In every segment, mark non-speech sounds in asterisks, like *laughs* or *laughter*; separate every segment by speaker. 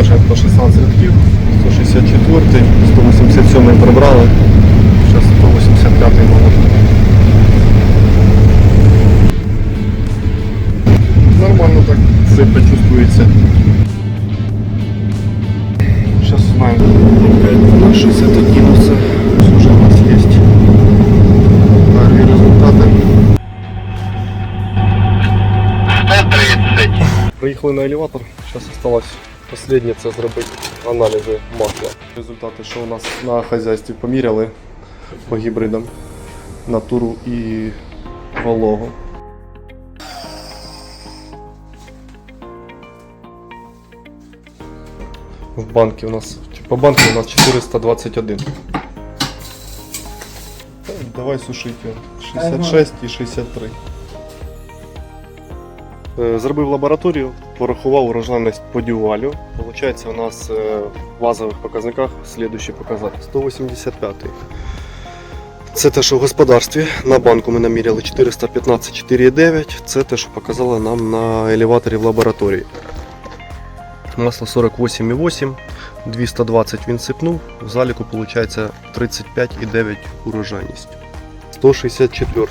Speaker 1: ще по 16 рядків, 164, 187 прибрали, зараз 185 мабуть. Нормально так сипе чувствується. Сейчас узнаем. На 60 кинулся. Уже у нас есть первые результаты.
Speaker 2: 130.
Speaker 1: Приїхали на елеватор. Зараз осталось останнє це зробити аналізи масла. Результати, що у нас на хазяйстві поміряли по гібридам натуру і вологу. В банки у нас, по банку у нас 421. Давай сушити. 66 і 63. Е, Зробив лабораторію, порахував урожайність по дювалю. Получається, у нас е, в базових показниках слідуючий показатель 185. Це те, що в господарстві на банку ми наміряли 415,4,9. Це те, що показало нам на елеваторі в лабораторії. Масло 48,8, 220 він сипнув, в заліку виходить 35,9 урожайність. 164.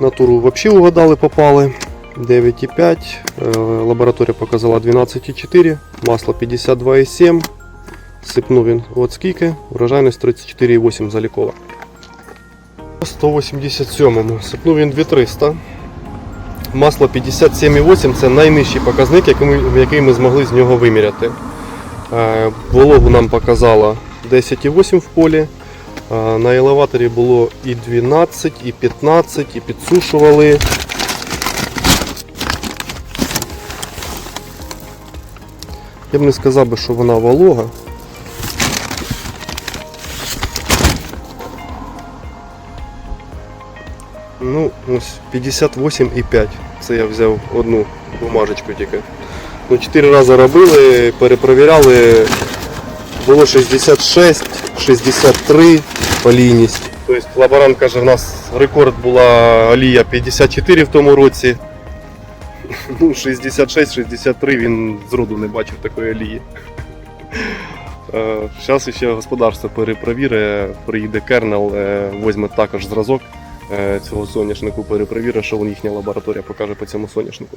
Speaker 1: Натуру взагалі угадали, попали. 9,5, е, лабораторія показала 12,4, масло 52,7, сипнув він от скільки, урожайність 34,8 залікова. 187 сипнув він 2300, масло 57,8 це найнижчий показник, який ми, який ми змогли з нього виміряти. Е, Вологу нам показала 10,8 в полі. Е, На елеваторі було і 12, і 15, і підсушували. Я б не сказав би, що вона волога. Ну, ось 58,5. Це я взяв одну бумажечку тільки. Ну, 4 рази робили, перепровіряли. Було 66, 63 олійність. Тобто лаборант каже, в нас рекорд була олія 54 в тому році. *laughs* Ну, 66-63 він зроду не бачив такої олії. Зараз ще господарство перепровірить, приїде кернел, е, візьме також зразок е, цього соняшнику, перепровірить, що їхня лабораторія покаже по цьому соняшнику.